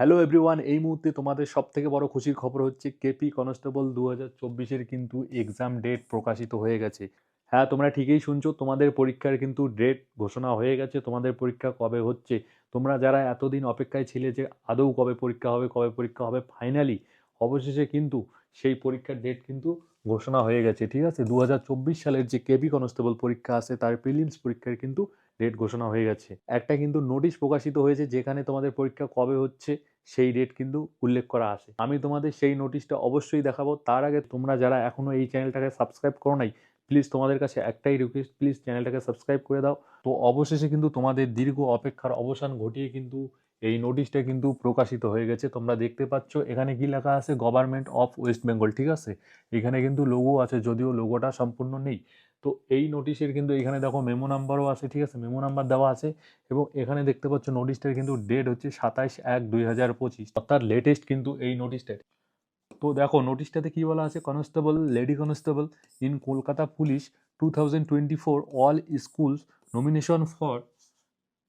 Hello everyone এই মুহূর্তে তোমাদের সব থেকে বড় খুশির খবর হচ্ছে কেপি কনস্টেবল দু হাজার চব্বিশের কিন্তু এক্সাম ডেট প্রকাশিত হয়ে গেছে। হ্যাঁ তোমরা ঠিকই শুনছো, তোমাদের পরীক্ষার কিন্তু ডেট ঘোষণা হয়ে গেছে। তোমাদের পরীক্ষা কবে হচ্ছে? তোমরা যারা এতদিন অপেক্ষায় ছিলে যে আদৌ কবে পরীক্ষা হবে, কবে পরীক্ষা হবে ফাইনালি অবশেষে কিন্তু সেই পরীক্ষার ডেট কিন্তু ঘোষণা হয়ে গেছে, ঠিক আছে? দু হাজার চব্বিশ সালের যে কেপি কনস্টেবল পরীক্ষা আছে, তার প্রিলিমস পরীক্ষার কিন্তু ডেট ঘোষণা হয়ে গেছে। একটা কিন্তু নোটিশ প্রকাশিত হয়েছে যেখানে তোমাদের পরীক্ষা কবে হচ্ছে? সেই ডেট কিন্তু উল্লেখ করা আছে। আমি তোমাদের সেই নোটিশটা অবশ্যই দেখাবো। তার আগে তোমরা যারা এখনও এই চ্যানেলটাকে সাবস্ক্রাইব করো নাই প্লিজ তোমাদের কাছে একটাই রিকোয়েস্ট প্লিজ চ্যানেলটাকে সাবস্ক্রাইব করে দাও। তো অবশেষে কিন্তু তোমাদের দীর্ঘ অপেক্ষার অবসান ঘটিয়ে কিন্তু এই নোটিশটা কিন্তু প্রকাশিত হয়ে গেছে। তোমরা দেখতে পাচ্ছ, এখানে কি লেখা আছে? গভর্নমেন্ট অফ ওয়েস্ট বেঙ্গল ঠিক আছে? এখানে কিন্তু লোগো আছে, যদিও লোগোটা সম্পূর্ণ নেই। তো এই নোটিশের কিন্তু এখানে দেখো মেমো নাম্বারও আছে, ঠিক আছে? মেমো নাম্বার দেওয়া আছে এবং এখানে দেখতে পাচ্ছ নোটিশটার কিন্তু ডেট হচ্ছে সাতাইশ এক দুই হাজার পঁচিশ, অর্থাৎ লেটেস্ট কিন্তু এই নোটিশটা তো দেখো নোটিশটাতে কী বলা আছে? Constable lady constable in Kolkata police two thousand twenty four all schools nomination for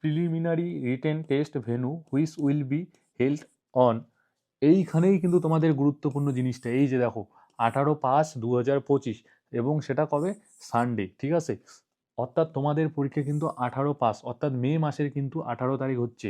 preliminary written test venue which will be held on এইখানেই কিন্তু তোমাদের গুরুত্বপূর্ণ জিনিসটা, এই যে দেখো, আঠারো পাঁচ দু হাজার পঁচিশ এবং সেটা কবে? সানডে ঠিক আছে? অর্থাৎ তোমাদের পরীক্ষা কিন্তু আঠারো পাস, অর্থাৎ মে মাসের কিন্তু আঠারো তারিখ হচ্ছে।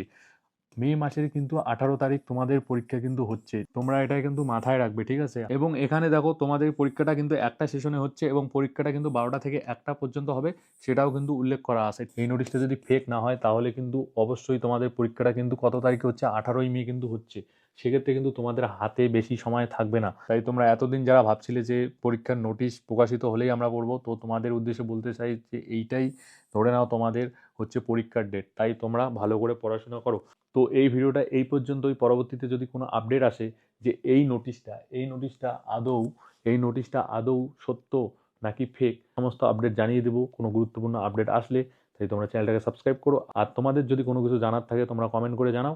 মে মাসের কিন্তু আঠারো তারিখ তোমাদের পরীক্ষা কিন্তু হচ্ছে। তোমরা এটা কিন্তু মাথায় রাখবে, ঠিক আছে? এবং এখানে দেখো, তোমাদের পরীক্ষাটা কিন্তু একটা সেশনে হচ্ছে এবং পরীক্ষাটা কিন্তু বারোটা থেকে একটা পর্যন্ত হবে, সেটাও কিন্তু উল্লেখ করা আছে। এই নোটিশটা যদি ফেক না হয়, তাহলে কিন্তু অবশ্যই তোমাদের পরীক্ষাটা কিন্তু কত তারিখে হচ্ছে? আঠারোই মে কিন্তু হচ্ছে। সেক্ষেত্রে কিন্তু তোমাদের হাতে বেশি সময় থাকবে না। তাই তোমরা এতদিন যারা ভাবছিলে যে পরীক্ষার নোটিশ প্রকাশিত হলেই আমরা পড়ব, তো তোমাদের উদ্দেশ্যে বলতে চাই যে এইটাই ধরে নাও তোমাদের হচ্ছে পরীক্ষার ডেট তাই তোমরা ভালো করে পড়াশোনা করো। তো এই ভিডিওটা এই পর্যন্তই। পরবর্তীতে যদি কোনো আপডেট আসে যে এই নোটিশটা এই নোটিশটা আদৌ, এই নোটিশটা আদৌ সত্য নাকি ফেক সমস্ত আপডেট জানিয়ে দেবো। কোনো গুরুত্বপূর্ণ আপডেট আসলে তাই তোমরা চ্যানেলটাকে সাবস্ক্রাইব করো। আর তোমাদের যদি কোনো কিছু জানার থাকে তোমরা কমেন্ট করে জানাও।